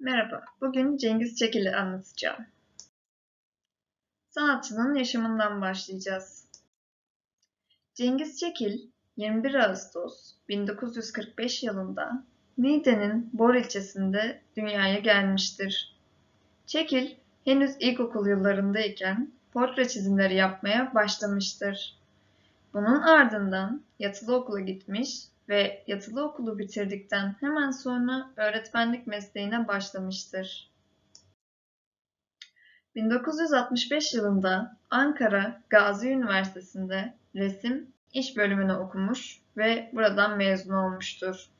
Merhaba, bugün Cengiz Çekil'i anlatacağım. Sanatçının yaşamından başlayacağız. Cengiz Çekil, 21 Ağustos 1945 yılında Niğde'nin Bor ilçesinde dünyaya gelmiştir. Çekil, henüz ilkokul yıllarındayken portre çizimleri yapmaya başlamıştır. Bunun ardından yatılı okula gitmiş ve yatılı okulu bitirdikten hemen sonra öğretmenlik mesleğine başlamıştır. 1965 yılında Ankara Gazi Üniversitesi'nde resim iş bölümünü okumuş ve buradan mezun olmuştur.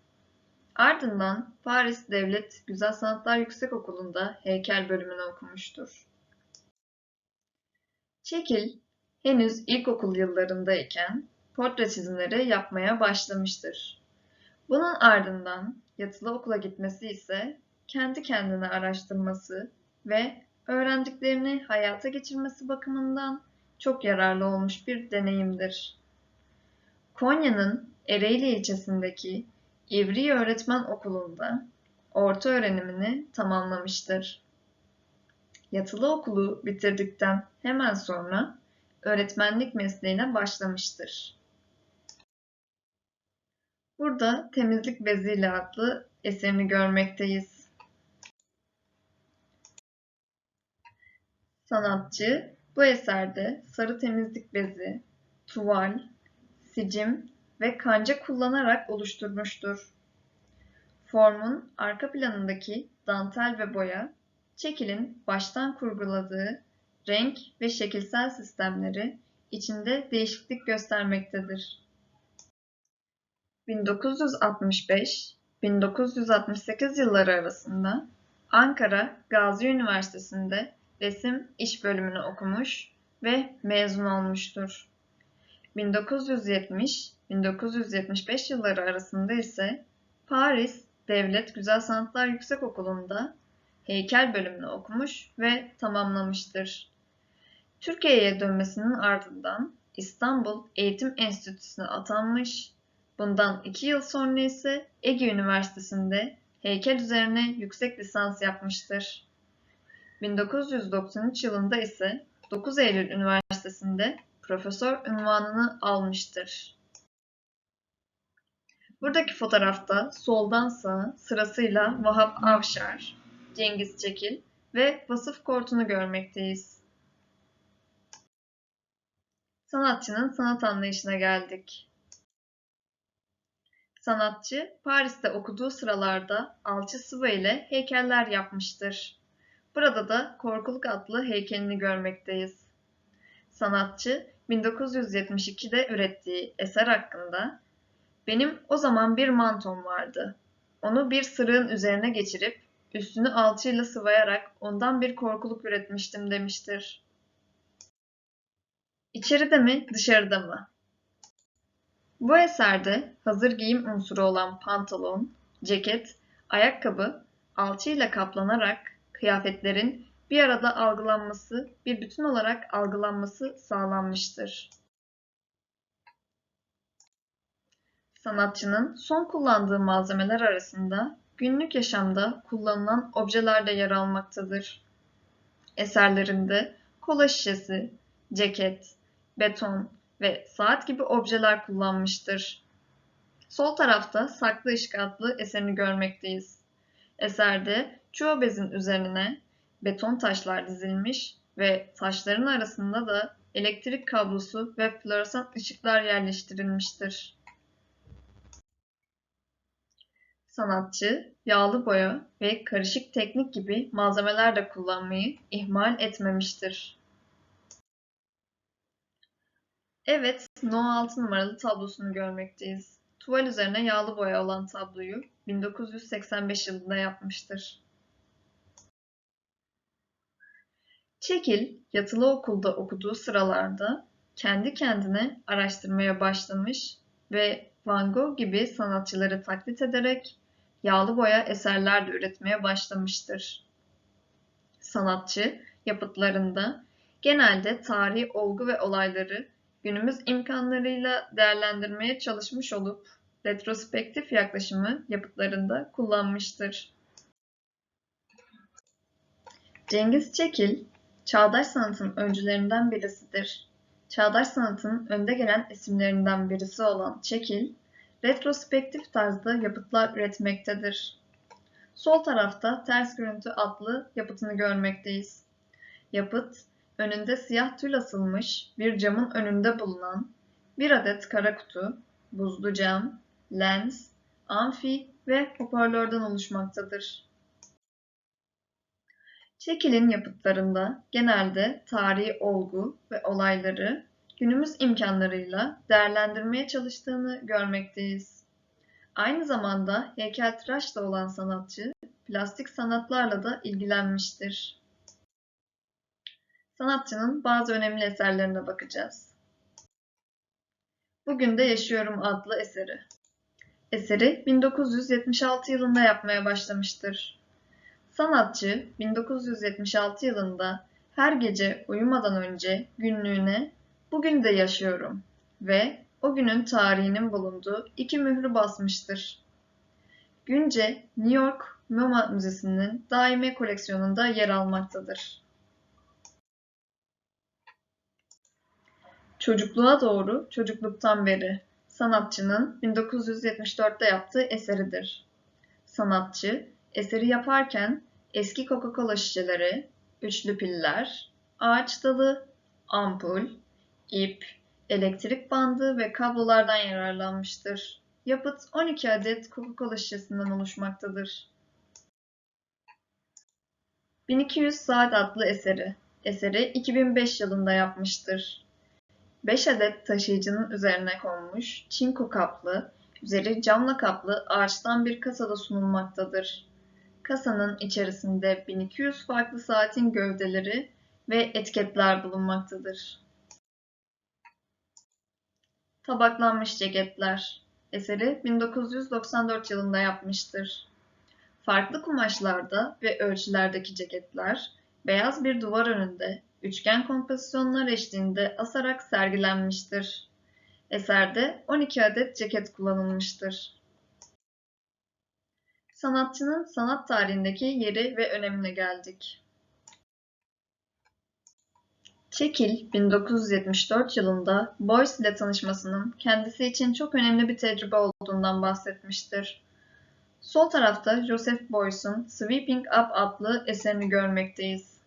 Ardından Paris Devlet Güzel Sanatlar Yüksekokulu'nda heykel bölümünü okumuştur. Çekil henüz ilkokul yıllarındayken portre çizimleri yapmaya başlamıştır. Bunun ardından yatılı okula gitmesi ise kendi kendine araştırması ve öğrendiklerini hayata geçirmesi bakımından çok yararlı olmuş bir deneyimdir. Konya'nın Ereğli ilçesindeki İvri Öğretmen Okulu'nda orta öğrenimini tamamlamıştır. Yatılı okulu bitirdikten hemen sonra öğretmenlik mesleğine başlamıştır. Burada Temizlik Beziyle adlı eserini görmekteyiz. Sanatçı bu eserde sarı temizlik bezi, tuval, sicim ve kanca kullanarak oluşturmuştur. Formun arka planındaki dantel ve boya, çekilin baştan kurguladığı renk ve şekilsel sistemleri içinde değişiklik göstermektedir. 1965-1968 yılları arasında Ankara Gazi Üniversitesi'nde resim iş bölümünü okumuş ve mezun olmuştur. 1970-1975 yılları arasında ise Paris Devlet Güzel Sanatlar Yüksekokulu'nda heykel bölümünü okumuş ve tamamlamıştır. Türkiye'ye dönmesinin ardından İstanbul Eğitim Enstitüsü'ne atanmış Bundan iki yıl sonra ise Ege Üniversitesi'nde heykel üzerine yüksek lisans yapmıştır. 1993 yılında ise 9 Eylül Üniversitesi'nde profesör unvanını almıştır. Buradaki fotoğrafta soldan sağa sırasıyla Vahap Avşar, Cengiz Çekil ve Vasıf Kortun'u görmekteyiz. Sanatçının sanat anlayışına geldik. Sanatçı Paris'te okuduğu sıralarda alçı sıva ile heykeller yapmıştır. Burada da Korkuluk adlı heykelini görmekteyiz. Sanatçı 1972'de ürettiği eser hakkında benim o zaman bir mantom vardı. Onu bir sırığın üzerine geçirip üstünü alçıyla sıvayarak ondan bir korkuluk üretmiştim demiştir. İçeride mi, dışarıda mı? Bu eserde hazır giyim unsuru olan pantolon, ceket, ayakkabı alçıyla kaplanarak kıyafetlerin bir arada algılanması, bir bütün olarak algılanması sağlanmıştır. Sanatçının son kullandığı malzemeler arasında günlük yaşamda kullanılan objeler de yer almaktadır. Eserlerinde kola şişesi, ceket, beton, ve saat gibi objeler kullanmıştır. Sol tarafta Saklı Işık adlı eserini görmekteyiz. Eserde çoğu bezin üzerine beton taşlar dizilmiş ve taşların arasında da elektrik kablosu ve floresan ışıklar yerleştirilmiştir. Sanatçı yağlı boya ve karışık teknik gibi malzemeler de kullanmayı ihmal etmemiştir. Evet, No 6 numaralı tablosunu görmekteyiz. Tuval üzerine yağlı boya olan tabloyu 1985 yılında yapmıştır. Çekil, yatılı okulda okuduğu sıralarda kendi kendine araştırmaya başlamış ve Van Gogh gibi sanatçıları taklit ederek yağlı boya eserler de üretmeye başlamıştır. Sanatçı yapıtlarında genelde tarihi olgu ve olayları günümüz imkanlarıyla değerlendirmeye çalışmış olup retrospektif yaklaşımı yapıtlarında kullanmıştır. Cengiz Çekil, çağdaş sanatın öncülerinden birisidir. Çağdaş sanatın önde gelen isimlerinden birisi olan Çekil, retrospektif tarzda yapıtlar üretmektedir. Sol tarafta Ters Görüntü adlı yapıtını görmekteyiz. Yapıt, önünde siyah tül asılmış bir camın önünde bulunan bir adet kara kutu, buzlu cam, lens, amfi ve hoparlörden oluşmaktadır. Çekil'in yapıtlarında genelde tarihi olgu ve olayları günümüz imkanlarıyla değerlendirmeye çalıştığını görmekteyiz. Aynı zamanda heykeltıraş da olan sanatçı, plastik sanatlarla da ilgilenmiştir. Sanatçının bazı önemli eserlerine bakacağız. Bugün de Yaşıyorum adlı eseri. Eseri 1976 yılında yapmaya başlamıştır. Sanatçı 1976 yılında her gece uyumadan önce günlüğüne Bugün de yaşıyorum ve o günün tarihinin bulunduğu iki mührü basmıştır. Günce New York MoMA Müzesi'nin daimi koleksiyonunda yer almaktadır. Çocukluğa doğru çocukluktan beri sanatçının 1974'te yaptığı eseridir. Sanatçı eseri yaparken eski Coca-Cola şişeleri, üçlü piller, ağaç dalı, ampul, ip, elektrik bandı ve kablolardan yararlanmıştır. Yapıt 12 adet Coca-Cola şişesinden oluşmaktadır. 1200 Saat adlı eseri. Eseri 2005 yılında yapmıştır. 5 adet taşıyıcının üzerine konmuş çinko kaplı, üzeri camla kaplı ağaçtan bir kasada sunulmaktadır. Kasanın içerisinde 1200 farklı saatin gövdeleri ve etiketler bulunmaktadır. Tabaklanmış Ceketler eseri 1994 yılında yapmıştır. Farklı kumaşlarda ve ölçülerdeki ceketler beyaz bir duvar önünde üçgen kompozisyonlar eşliğinde asarak sergilenmiştir. Eserde 12 adet ceket kullanılmıştır. Sanatçının sanat tarihindeki yeri ve önemine geldik. Çekil 1974 yılında Boyce ile tanışmasının kendisi için çok önemli bir tecrübe olduğundan bahsetmiştir. Sol tarafta Joseph Beuys'un Sweeping Up adlı eserini görmekteyiz.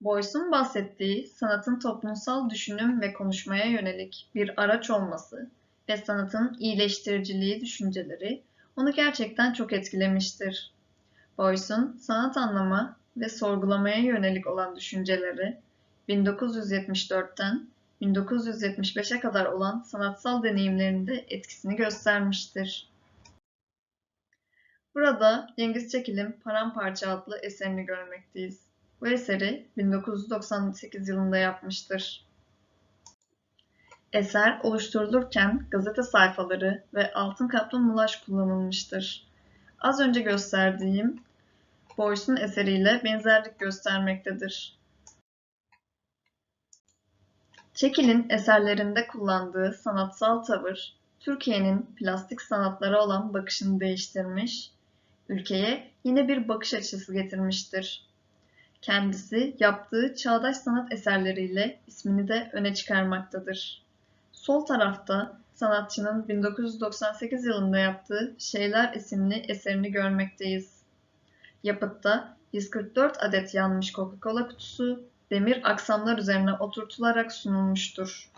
Beuys'un bahsettiği sanatın toplumsal düşünüm ve konuşmaya yönelik bir araç olması ve sanatın iyileştiriciliği düşünceleri onu gerçekten çok etkilemiştir. Beuys'un sanat anlama ve sorgulamaya yönelik olan düşünceleri 1974'ten 1975'e kadar olan sanatsal deneyimlerinde etkisini göstermiştir. Burada Cengiz Çekil'in Paramparça adlı eserini görmekteyiz. Bu eseri 1998 yılında yapmıştır. Eser oluşturulurken gazete sayfaları ve altın kaplı mulaş kullanılmıştır. Az önce gösterdiğim Boyce'un eseriyle benzerlik göstermektedir. Çekil'in eserlerinde kullandığı sanatsal tavır, Türkiye'nin plastik sanatlara olan bakışını değiştirmiş, ülkeye yine bir bakış açısı getirmiştir. Kendisi yaptığı çağdaş sanat eserleriyle ismini de öne çıkarmaktadır. Sol tarafta sanatçının 1998 yılında yaptığı Şeyler isimli eserini görmekteyiz. Yapıtta 144 adet yanmış Coca-Cola kutusu demir aksamlar üzerine oturtularak sunulmuştur.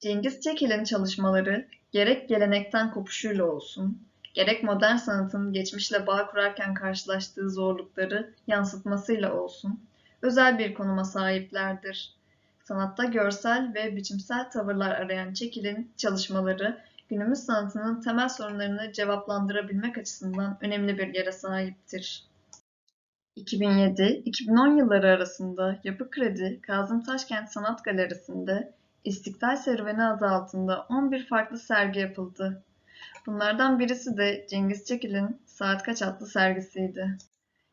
Cengiz Çekil'in çalışmaları gerek gelenekten kopuşuyla olsun, gerek modern sanatın geçmişle bağ kurarken karşılaştığı zorlukları yansıtmasıyla olsun, özel bir konuma sahiplerdir. Sanatta görsel ve biçimsel tavırlar arayan Çekil'in çalışmaları günümüz sanatının temel sorunlarını cevaplandırabilmek açısından önemli bir yere sahiptir. 2007-2010 yılları arasında Yapı Kredi Kazım Taşkent Sanat Galerisi'nde İstiklal Serüveni adı altında 11 farklı sergi yapıldı. Bunlardan birisi de Cengiz Çekil'in Saat Kaç adlı sergisiydi.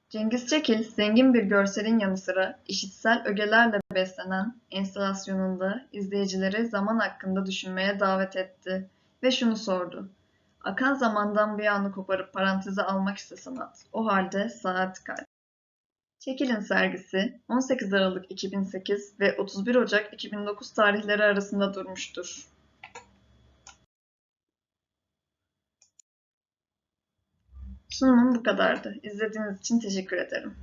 Cengiz Çekil, zengin bir görselin yanı sıra işitsel ögelerle beslenen enstalasyonunda izleyicileri zaman hakkında düşünmeye davet etti ve şunu sordu. Akan zamandan bir anı koparıp paranteze almak ise sanat. O halde saat kaç? Çekilin sergisi 18 Aralık 2008 ve 31 Ocak 2009 tarihleri arasında durmuştur. Sunumum bu kadardı. İzlediğiniz için teşekkür ederim.